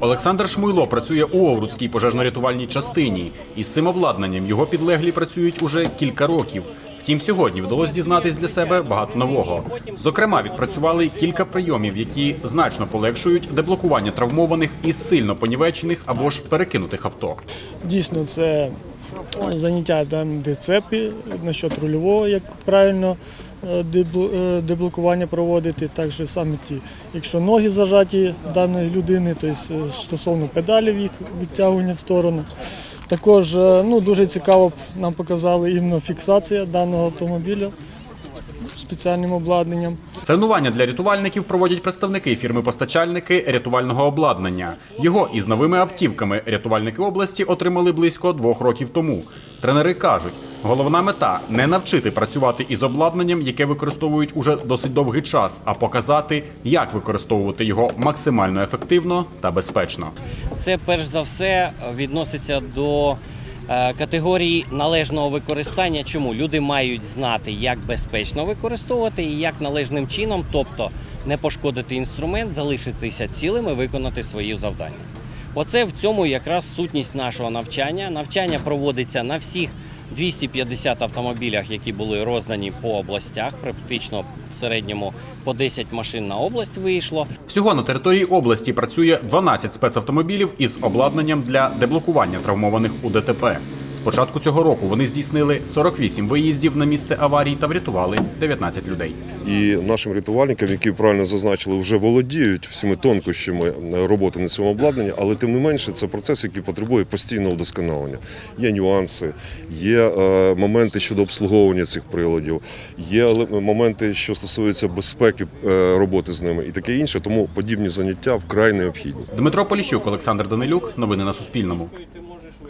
Олександр Шмуйло працює у Овруцькій пожежно-рятувальній частині. Із цим обладнанням його підлеглі працюють уже кілька років. Втім, сьогодні вдалося дізнатись для себе багато нового. Зокрема, відпрацювали кілька прийомів, які значно полегшують деблокування травмованих із сильно понівечених або ж перекинутих авто. Дійсно, це заняття там, де цепи, насчет рульового, як правильно е, е, деблокування проводити. Також саме ті, якщо ноги зажаті даної людини, тобто е, стосовно педалів їх відтягування в сторону. Також е, ну, дуже цікаво нам показали іменно фіксація даного автомобіля спеціальним обладнанням. Тренування для рятувальників проводять представники фірми-постачальники рятувального обладнання. Його із новими автівками рятувальники області отримали близько двох років тому. Тренери кажуть, головна мета не навчити працювати із обладнанням, яке використовують уже досить довгий час, а показати, як використовувати його максимально ефективно та безпечно. Це перш за все відноситься до е, категорії належного використання. Чому люди мають знати, як безпечно використовувати і як належним чином, тобто не пошкодити інструмент, залишитися цілим і виконати свої завдання. Оце в цьому якраз сутність нашого навчання. Навчання проводиться на всіх 250 автомобілях, які були роздані по областях. Практично в середньому по 10 машин на область вийшло. Всього на території області працює 12 спецавтомобілів із обладнанням для деблокування травмованих у ДТП. З початку цього року вони здійснили 48 виїздів на місце аварій та врятували 19 людей. І нашим рятувальникам, які правильно зазначили, вже володіють всіми тонкощами роботи на цьому обладнанні, але тим не менше це процес, який потребує постійного вдосконалення. Є нюанси, є е, моменти щодо обслуговування цих приладів, є моменти, що стосуються безпеки е, роботи з ними і таке інше. Тому подібні заняття вкрай необхідні. Дмитро Поліщук, Олександр Данилюк. Новини на Суспільному.